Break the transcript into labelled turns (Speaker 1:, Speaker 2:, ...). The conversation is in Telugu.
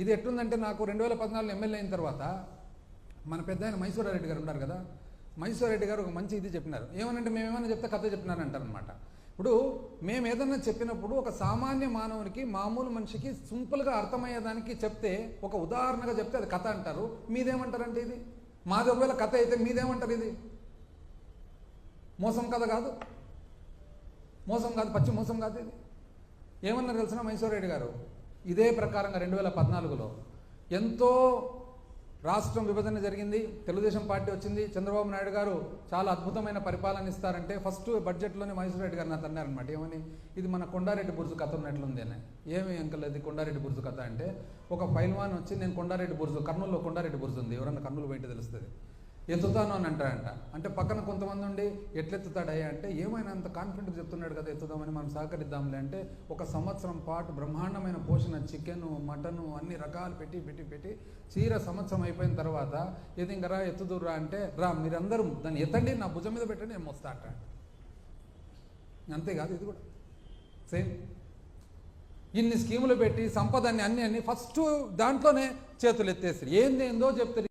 Speaker 1: ఇది ఎట్లుందంటే నాకు రెండు వేల పద్నాలుగు ఎమ్మెల్యే అయిన తర్వాత మన పెద్ద ఆయన మైసూరారెడ్డి గారు ఉన్నారు కదా మైసూరారెడ్డి గారు ఒక మంచి ఇది చెప్పినారు. ఏమనంటే మేము ఏమైనా చెప్తే కథ చెప్పినారు అంటారనమాట ఇప్పుడు మేము ఏదన్నా చెప్పినప్పుడు ఒక సామాన్య మానవునికి మామూలు మనిషికి సింపుల్గా అర్థమయ్యేదానికి చెప్తే ఒక ఉదాహరణగా చెప్తే అది కథ అంటారు. మీదేమంటారంటే ఇది? మాది ఒకవేళ కథ అయితే మీదేమంటారు ఇది? మోసం కథ కాదు. మోసం కాదు పచ్చి మోసం కాదు ఇది. ఏమన్నారు తెలిసిన మైసూరెడ్డి గారు? ఇదే ప్రకారంగా రెండు వేల పద్నాలుగులో ఎంతో రాష్ట్రం విభజన జరిగింది తెలుగుదేశం పార్టీ వచ్చింది చంద్రబాబు నాయుడు గారు చాలా అద్భుతమైన పరిపాలన ఇస్తారంటే ఫస్ట్ బడ్జెట్లోనే మైసూరెడ్డి గారు నాకు అన్నారనమాట ఏమని? ఇది మన కొండారెడ్డి బుర్జు కథ ఉన్నట్లుంది అని ఏమి అంకల్ ఇది కొండారెడ్డి బుర్జు కథ అంటే ఒక పైల్వాన్ వచ్చి నేను కొండారెడ్డి బుర్జు కర్నూలులో కొండారెడ్డి బుర్జు ఉంది. ఎవరన్నా కర్నూలు బయట తెలుస్తుంది. ఎత్తుతాను అని అంటాడంట అంటే పక్కన కొంతమంది ఉండి ఎట్లెత్తుతాడయ్యా అంటే ఏమైనా అంత కాన్ఫిడెంట్ చెప్తున్నాడు కదా ఎత్తుదామని మనం సహకరిద్దాంలే అంటే ఒక సంవత్సరం పాటు బ్రహ్మాండమైన పోషణ చికెను మటను అన్ని రకాలు పెట్టి పెట్టి పెట్టి చీర సంవత్సరం అయిపోయిన తర్వాత ఏది ఇంకా రా ఎత్తుదురా అంటే రా మీరందరూ దాన్ని ఎత్తండి నా భుజం మీద పెట్టండి నేను మోస్తా అంట అంతేకాదు ఇది కూడా. సేమ్ ఇన్ని స్కీములు పెట్టి సంపదని అన్ని అన్ని ఫస్ట్ దాంట్లోనే చేతులు ఎత్తేసి ఏందేందో చెప్తారు